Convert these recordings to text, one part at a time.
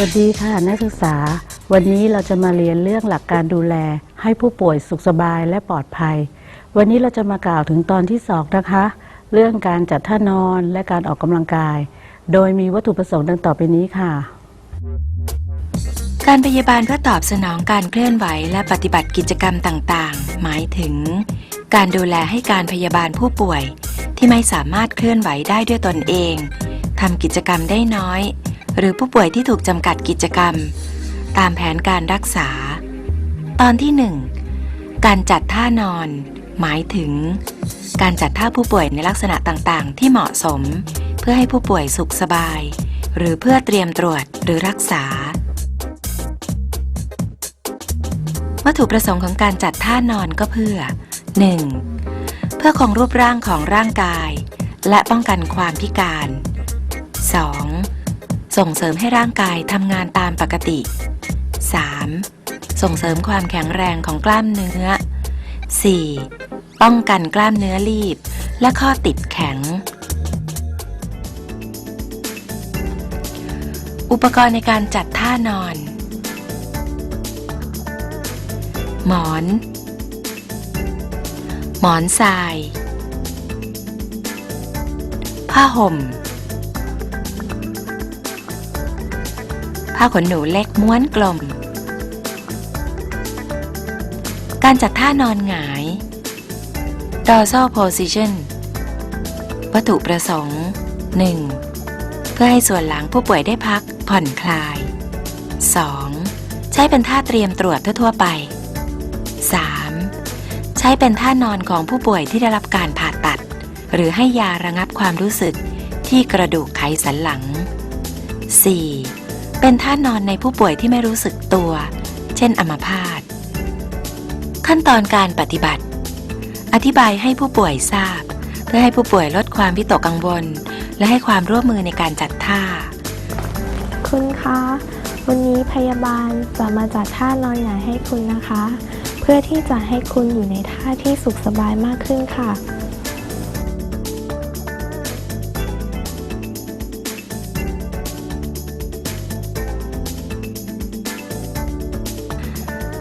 วัสดีค่ะนักศึกษา วันนี้เราจะมาเรียนเรื่องหลักการดูแล ให้ผู้ป่วยสุขสบายและปลอดภัย วันนี้เราจะมากล่าวถึงตอนที่สองนะคะ เรื่องการจัดท่านอนและการออกกำลังกาย โดยมีวัตถุประสงค์ดังต่อไปนี้ค่ะ การพยาบาลเพื่อตอบสนองการเคลื่อนไหวและปฏิบัติกิจกรรมต่างๆ หมายถึง การดูแลให้การพยาบาลผู้ป่วย ที่ไม่สามารถเคลื่อนไหวได้ด้วยตนเองทำกิจกรรมได้น้อย หรือผู้ป่วยที่ถูกจำกัดกิจกรรม ตามแผนการรักษา ตอนที่ 1 การจัดท่านอน หมายถึง การจัดท่าผู้ป่วยในลักษณะต่างๆ ที่เหมาะสม เพื่อให้ผู้ป่วยสุขสบาย หรือเพื่อเตรียมตรวจหรือรักษา วัตถุประสงค์ของการจัดท่านอนก็เพื่อ 1. เพื่อคงรูปร่างของร่างกาย และป้องกันความพิการ 2. ส่งเสริมให้ร่างกายทำงานตามปกติ 3. ส่งเสริมความแข็งแรงของกล้ามเนื้อ 4. ป้องกันกล้ามเนื้อรีบ และข้อติดแข็ง อุปกรณ์ในการจัดท่านอน หมอน หมอนทราย ผ้าห่ม ผ้าขนหนูเล็กม้วนกลม การจัดท่านอนหงาย dorsal position วัตถุประสงค์ 1. เพื่อให้ส่วนหลังผู้ป่วยได้พักผ่อนคลาย 2. ใช้เป็นท่าเตรียมตรวจทั่วๆไป 3. ใช้เป็นท่านอนของผู้ป่วยที่ได้รับการผ่าตัด หรือให้ยาระงับความรู้สึกที่กระดูกไขสันหลัง 4. เป็นท่านอนในผู้ป่วยที่ไม่รู้สึกตัว เช่นอัมพาต ขั้นตอนการปฏิบัติ อธิบายให้ผู้ป่วยทราบ เพื่อให้ผู้ป่วยลดความวิตกกังวล และให้ความร่วมมือในการจัดท่า คุณคะ วันนี้พยาบาลจะมาจัดท่านอนหงายให้คุณนะคะ เพื่อที่จะให้คุณอยู่ในท่าที่สุขสบายมากขึ้นค่ะ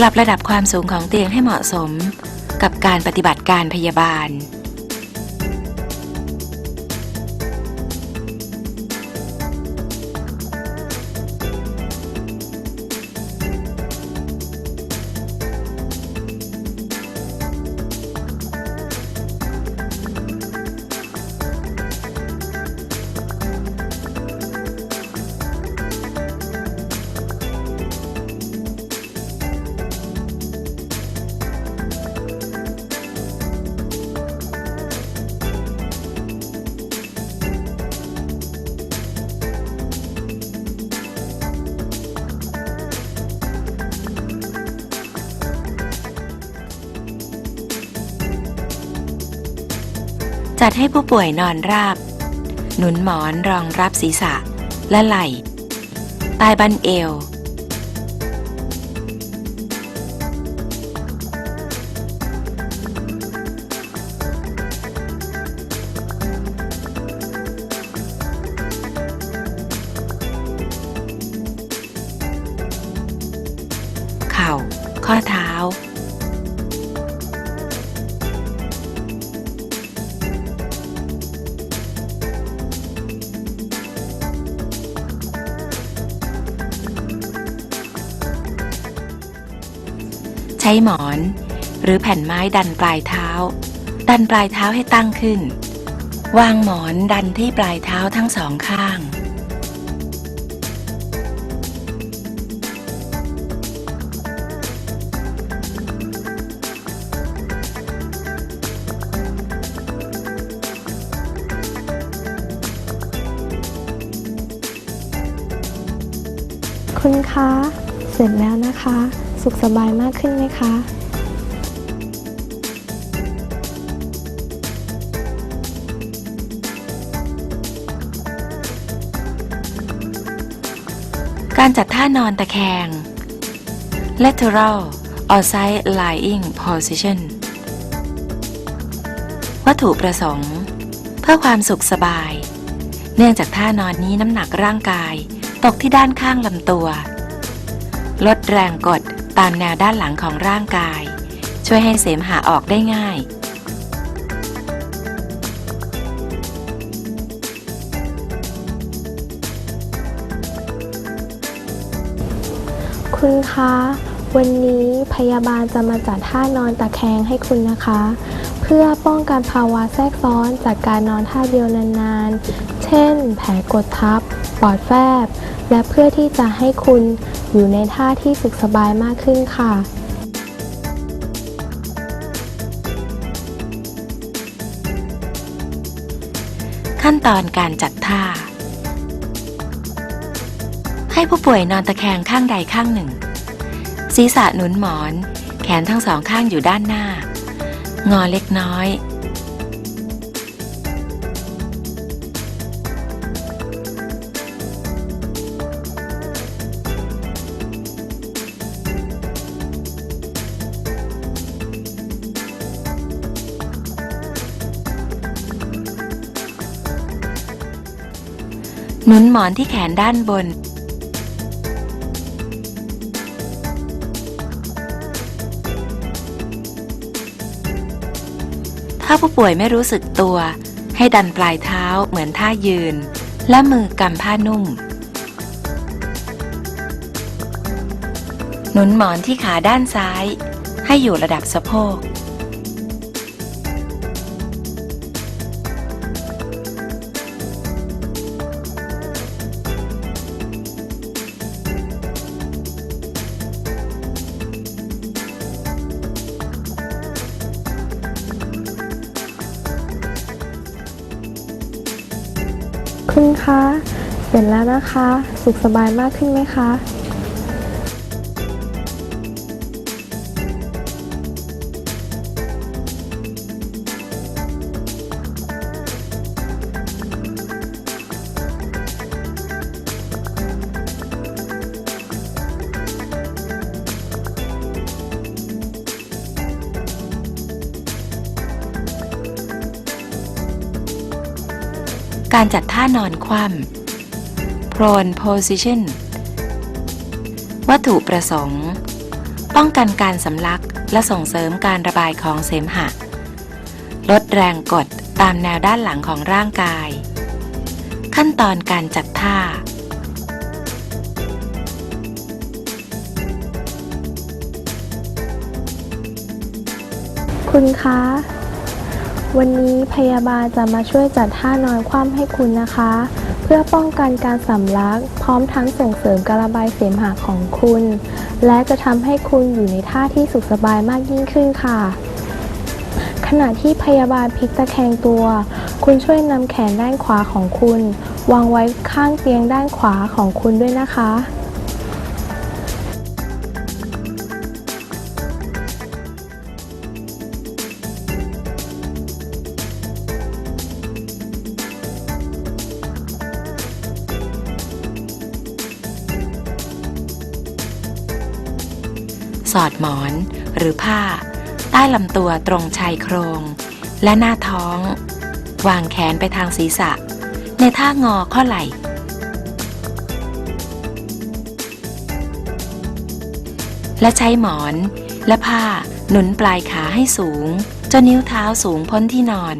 ปรับระดับความสูงของเตียงให้เหมาะสมกับการปฏิบัติการพยาบาล จัดให้ผู้ป่วยนอนราบ หนุนหมอนรองรับศีรษะและไหล่ใต้บั้นเอว ใช้หมอน หรือแผ่นไม้ดันปลายเท้า ดันปลายเท้าให้ตั้งขึ้น วางหมอนดันที่ปลายเท้าทั้งสองข้าง คุณคะ เสร็จแล้วนะคะ สุขสบายมากขึ้นไหมคะการจัดท่านอนตะแคง lateral or side lying position วัตถุประสงค์ เพื่อความสุขสบาย เนื่องจากท่านอนนี้น้ำหนักร่างกาย ตกที่ด้านข้างลำตัว ลดแรงกด ตามแนวด้านหลังของร่างกาย ช่วยให้เสมหะออกได้ง่าย คุณคะ วันนี้พยาบาลจะมาจัดท่านอนตะแคงให้คุณนะคะ เพื่อป้องกันภาวะแทรกซ้อนจากการนอนท่าเดียวนานๆ เช่น แผลกดทับ ปอดแฟบ และเพื่อที่จะให้คุณอยู่ในท่าที่สุขสบายมากขึ้นค่ะขั้นตอนการจัดท่า ให้ผู้ป่วยนอนตะแคงข้างใดข้างหนึ่ง ศีรษะหนุนหมอน แขนทั้งสองข้างอยู่ด้านหน้า งอเล็กน้อย หนุนหมอนที่แขนด้านบน ถ้าผู้ป่วยไม่รู้สึกตัว ให้ดันปลายเท้าเหมือนท่ายืน และมือกำผ้านุ่ม หนุนหมอนที่ขาด้านซ้าย ให้อยู่ระดับสะโพก คุณคะ เสร็จแล้วนะคะ สุขสบายมากขึ้นไหมคะ ท่านอนคว่ำ prone position วัตถุประสงค์ ป้องกันการสำลักและส่งเสริมการระบายของเสมหะ ลดแรงกดตามแนวด้านหลังของร่างกาย ขั้นตอนการจัดท่าคุณคะ วันนี้พยาบาลจะมาช่วยจัดท่านอนคว่ำให้คุณนะคะ เพื่อป้องกันการสำลัก พร้อมทั้งส่งเสริมการระบายเสมหะของคุณ และจะทำให้คุณอยู่ในท่าที่สุขสบายมากยิ่งขึ้นค่ะ ขณะที่พยาบาลพลิกตะแคงตัว คุณช่วยนำแขนด้านขวาของคุณ วางไว้ข้างเตียงด้านขวาของคุณด้วยนะคะ หมอน หรือผ้า ใต้ลำตัวตรงชายโครง และหน้าท้อง วางแขนไปทางศีรษะ ในท่างอข้อไหล่ และใช้หมอน และผ้าหนุนปลายขาให้สูง จนนิ้วเท้าสูงพ้นที่นอน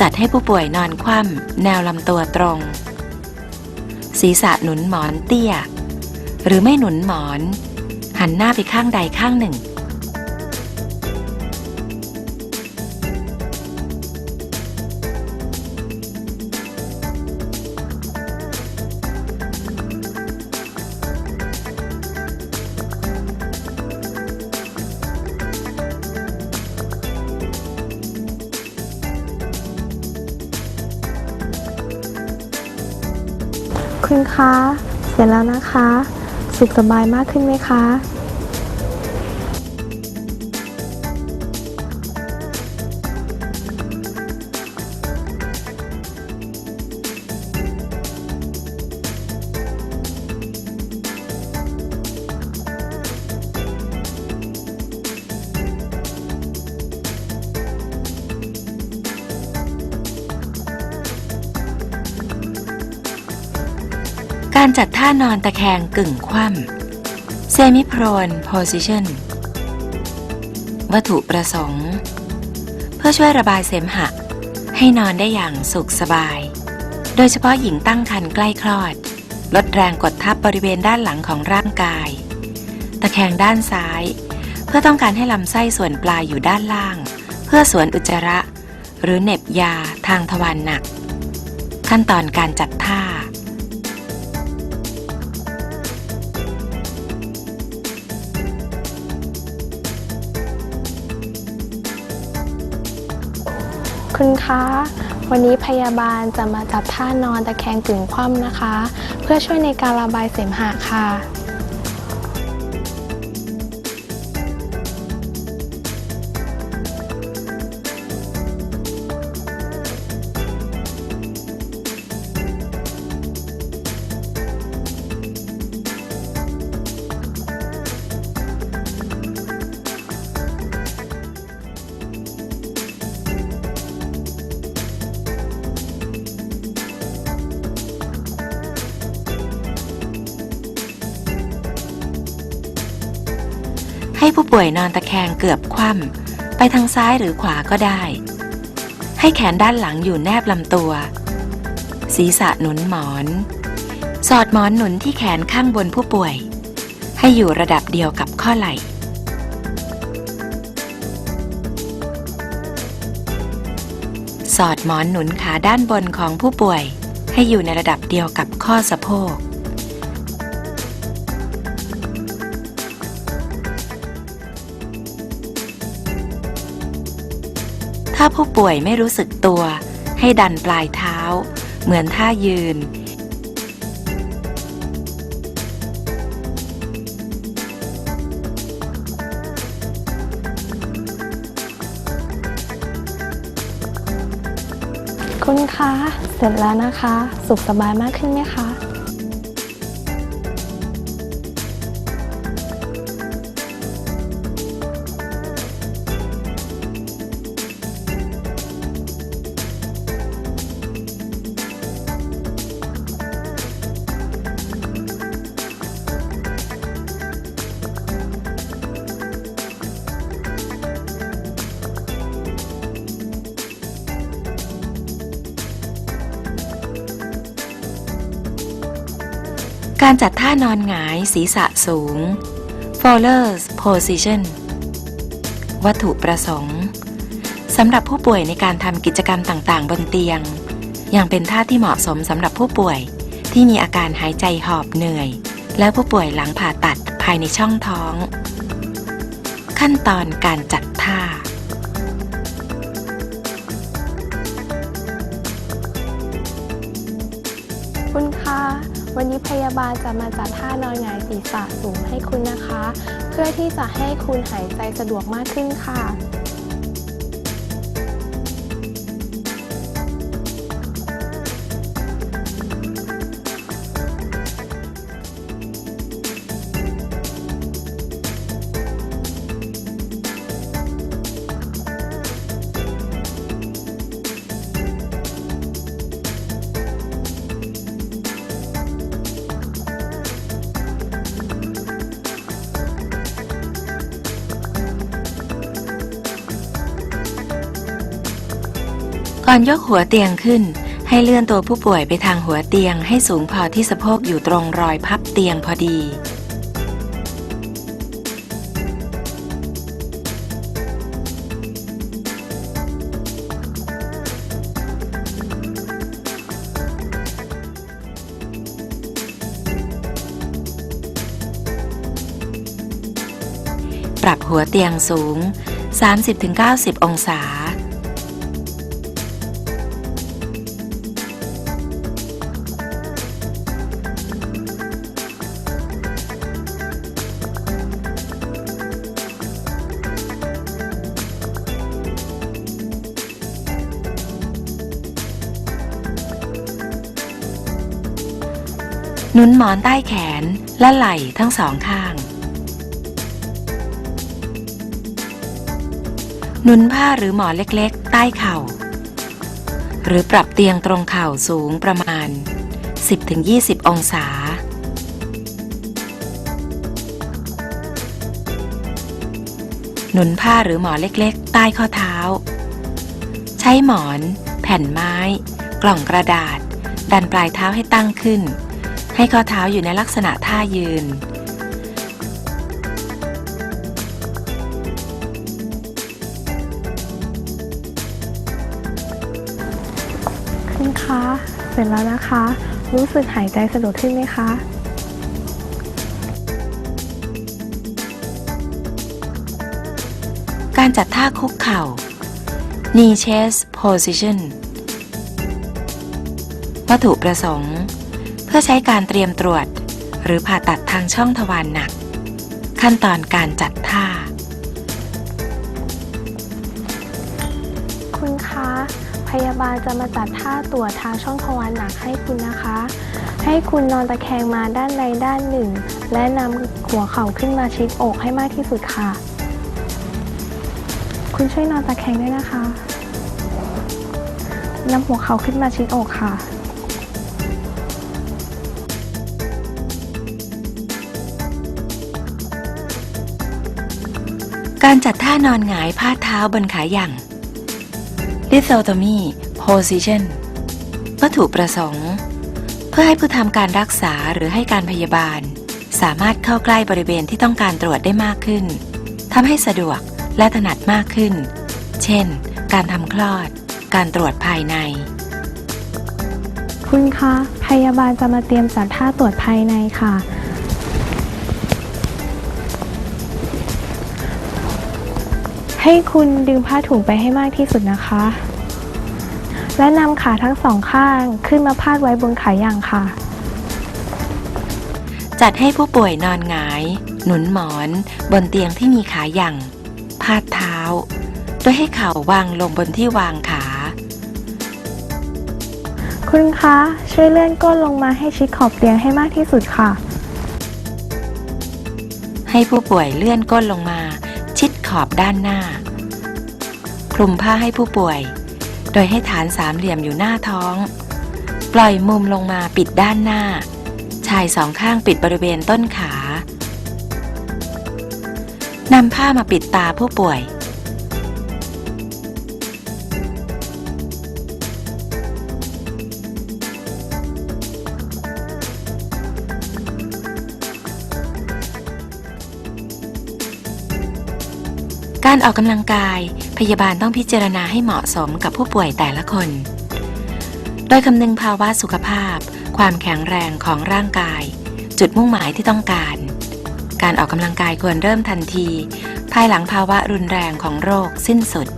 จัดให้ผู้ป่วยนอนคว่ำแนวลำตัวตรง ศีรษะหนุนหมอนเตี้ย หรือไม่หนุนหมอน หันหน้าไปข้างใดข้างหนึ่ง ร็จแล้วนะคะ สุขสบายมากขึ้นไหมคะ ท่านอนตะแคงกึ่งคว่ำ semi prone position วัตถุประสงค์ เพื่อช่วยระบายเสมหะ ให้นอนได้อย่างสุขสบาย โดยเฉพาะหญิงตั้งครรภ์ใกล้คลอด ลดแรงกดทับบริเวณด้านหลังของร่างกาย ตะแคงด้านซ้าย เพื่อต้องการให้ลำไส้ส่วนปลายอยู่ด้านล่าง เพื่อสวนอุจจาระ หรือเหน็บยาทางทวารหนัก ขั้นตอนการจัดท่า คุณคะ วันนี้พยาบาลจะมาจับท่านอนตะแคงกึ่งคว่ำนะคะ เพื่อช่วยในการระบายเสมหะค่ะ ป่วยนอนตะแคงเกือบคว่ำไปทางซ้ายหรือขวาก็ได้ ให้แขนด้านหลังอยู่แนบลำตัว ศีรษะหนุนหมอน สอดหมอนหนุนที่แขนข้างบนผู้ป่วย ให้อยู่ระดับเดียวกับข้อไหล่สอดหมอนหนุนขาด้านบนของผู้ป่วย ให้อยู่ในระดับเดียวกับข้อสะโพก ถ้าผู้ป่วยไม่รู้สึกตัว ให้ดันปลายเท้า เหมือนท่ายืน คุณคะ เสร็จแล้วนะคะ สุขสบายมากขึ้นไหมคะ การจัดท่านอนหงายศีรษะสูง Fowler's position วัตถุประสงค์สำหรับผู้ป่วยในการทำกิจกรรมต่างๆ บนเตียง ยังเป็นท่าที่เหมาะสมสำหรับผู้ป่วยที่มีอาการหายใจหอบเหนื่อย และผู้ป่วยหลังผ่าตัดภายในช่องท้อง ขั้นตอนการจัดท่า วันนี้พยาบาลจะมาจัดท่านอนหงายศีรษะสูงให้คุณนะคะ เพื่อที่จะให้คุณหายใจสะดวกมากขึ้นค่ะ อนยกหัวเตียงขึ้น ให้เลื่อนตัวผู้ป่วยไปทางหัวเตียงให้สูงพอที่สะโพกอยู่ตรงรอยพับเตียงพอดี ปรับหัวเตียงสูง 30-90 องศา หนุนหมอนใต้แขนและไหล่ทั้งสองข้าง หนุนผ้าหรือหมอนเล็กๆ ใต้เข่า หรือปรับเตียงตรงเข่าสูงประมาณ 10-20 องศา หนุนผ้าหรือหมอนเล็กๆ ใต้ข้อเท้า ใช้หมอน แผ่นไม้ กล่องกระดาษ ดันปลายเท้าให้ตั้งขึ้น ให้ข้อเท้าอยู่ในลักษณะท่ายืนคุณคะ เสร็จแล้วนะคะ รู้สึกหายใจสะดวกขึ้นไหมคะการจัดท่าคุกเข่า knee chest position วัตถุประสงค์เพื่อใช้การเตรียมตรวจ หรือผ่าตัดทางช่องทวารหนัก ขั้นตอนการจัดท่า คุณคะ พยาบาลจะมาจัดท่าตรวจทางช่องทวารหนักให้คุณนะคะ ให้คุณนอนตะแคงมาด้านใดด้านหนึ่ง และนำหัวเข่าขึ้นมาชิดอกให้มากที่สุดค่ะ คุณช่วยนอนตะแคงด้วยนะคะนำหัวเข่าขึ้นมาชิดอกค่ะ การจัดท่านอนหงายพาดเท้าบนขาหยั่ง lithotomy position วัตถุประสงค์ เพื่อให้ผู้ทำการรักษาหรือให้การพยาบาล สามารถเข้าใกล้บริเวณที่ต้องการตรวจได้มากขึ้นทำให้สะดวกและถนัดมากขึ้น เช่น การทำคลอด การตรวจภายใน คุณคะ พยาบาลจะมาเตรียมจัดท่าตรวจภายในค่ะ ให้คุณดึงผ้าถุงไปให้มากที่สุดนะคะ และนำขาทั้งสองข้างขึ้นมาพาดไว้บนขาอย่างค่ะ จัดให้ผู้ป่วยนอนหงาย หนุนหมอน บนเตียงที่มีขาหยั่งพาดเท้า โดยให้เข่าวางลงบนที่วางขา คุณคะช่วยเลื่อนก้นลงมาให้ชิดขอบเตียงให้มากที่สุดค่ะ ให้ผู้ป่วยเลื่อนก้นลงมา ชิดขอบด้านหน้า คลุมผ้าให้ผู้ป่วย โดยให้ฐานสามเหลี่ยมอยู่หน้าท้อง ปล่อยมุมลงมาปิดด้านหน้า ชายสองข้างปิดบริเวณต้นขานำผ้ามาปิดตาผู้ป่วย การออกกำลังกาย พยาบาลต้องพิจารณาให้เหมาะสมกับผู้ป่วยแต่ละคน โดยคำนึงภาวะสุขภาพ ความแข็งแรงของร่างกาย จุดมุ่งหมายที่ต้องการ การออกกำลังกายควรเริ่มทันที ภายหลังภาวะรุนแรงของโรคสิ้นสุด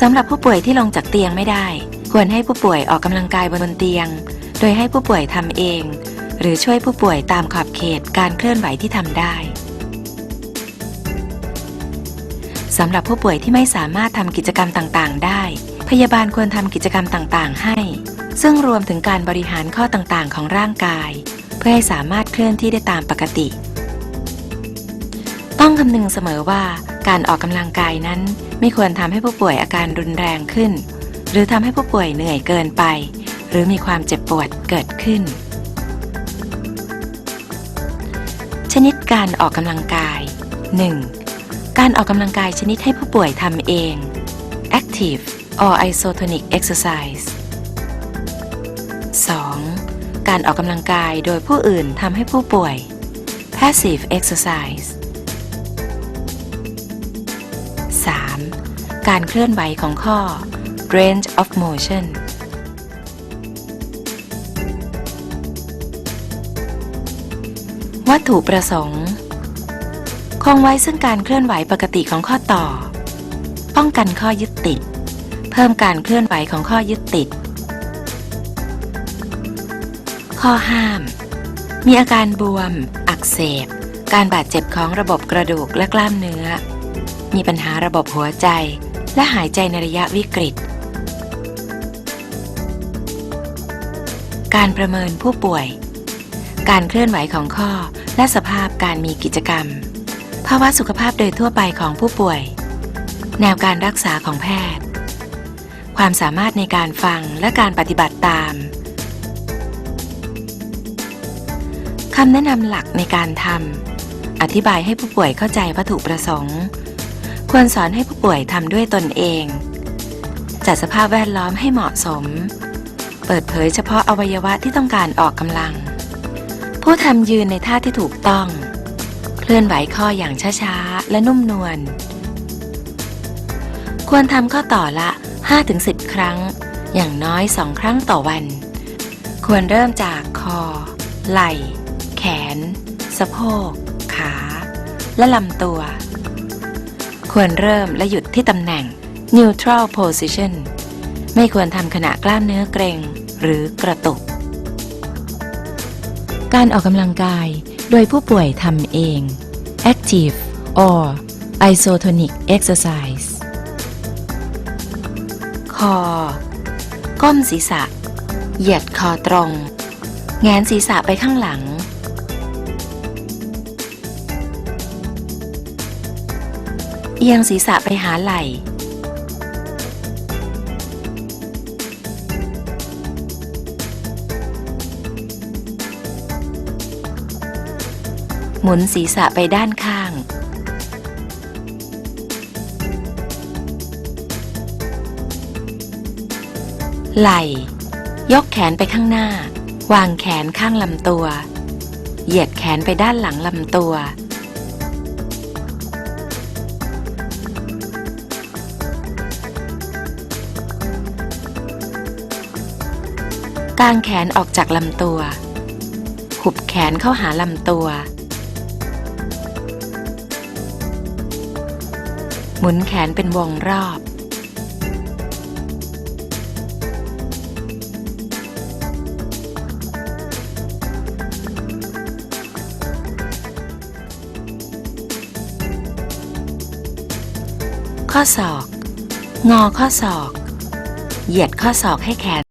สำหรับผู้ป่วยที่ลงจากเตียงไม่ได้ ควรให้ผู้ป่วยออกกำลังกายบนเตียง โดยให้ผู้ป่วยทำเอง หรือช่วยผู้ป่วยตามขอบเขตการเคลื่อนไหวที่ทำได้ สำหรับผู้ป่วยที่ไม่สามารถทำกิจกรรมต่างๆ ได้ พยาบาลควรทำกิจกรรมต่างๆ ให้ ซึ่งรวมถึงการบริหารข้อต่างๆ ของร่างกาย เพื่อให้สามารถเคลื่อนที่ได้ตามปกติ ต้องคำนึงเสมอว่าการออกกำลังกายนั้น ไม่ควรทำให้ผู้ป่วยอาการรุนแรงขึ้น หรือทำให้ผู้ป่วยเหนื่อยเกินไป หรือมีความเจ็บปวดเกิดขึ้น ชนิดการออกกำลังกาย 1. การออกกำลังกายชนิดให้ผู้ป่วยทำเอง active or isotonic exercise 2. การออกกำลังกายโดยผู้อื่นทำให้ผู้ป่วย passive exercise 3. การเคลื่อนไหวของข้อ range of motion วัตถุประสงค์ คงไว้ซึ่งการเคลื่อนไหวปกติของข้อต่อ ป้องกันข้อยึดติด เพิ่มการเคลื่อนไหวของข้อยึดติด ข้อห้าม มีอาการบวม อักเสบ การบาดเจ็บของระบบกระดูกและกล้ามเนื้อ มีปัญหาระบบหัวใจ และหายใจในระยะวิกฤต การประเมินผู้ป่วย การเคลื่อนไหวของข้อและสภาพการมีกิจกรรม ภาวะสุขภาพโดยทั่วไปของผู้ป่วย แนวการรักษาของแพทย์ ความสามารถในการฟังและการปฏิบัติตามคำแนะนำหลักในการทำอธิบายให้ผู้ป่วยเข้าใจวัตถุประสงค์ ควรสอนให้ผู้ป่วยทำด้วยตนเอง จัดสภาพแวดล้อมให้เหมาะสม เปิดเผยเฉพาะอวัยวะที่ต้องการออกกำลัง ผู้ทำยืนในท่าที่ถูกต้อง เคลื่อนไหวข้ออย่างช้าๆ และนุ่มนวล ควรทำข้อต่อละ 5-10 ครั้ง อย่างน้อย 2 ครั้งต่อวัน ควรเริ่มจากคอ ไหล่ แขน สะโพก ขา และลำตัว ควรเริ่มและหยุดที่ตำแหน่ง neutral position ไม่ควรทำขณะกล้ามเนื้อเกร็งหรือกระตุก การออกกำลังกาย โดยผู้ป่วยทำเอง active or isotonic exercise คอ ก้มศีรษะ เหยียดคอตรง แงนศีรษะไปข้างหลัง เอียงศีรษะไปหาไหล่ มุนศีรษะไปด้านข้าง ไหล่ยกแขนไปข้างหน้า วางแขนข้างลำตัว เหยียดแขนไปด้านหลังลำตัว กางแขนออกจากลำตัว หุบแขนเข้าหาลำตัว หมุนแขนเป็นวงรอบ ข้อศอก งอข้อศอก เหยียดข้อศอกให้แขน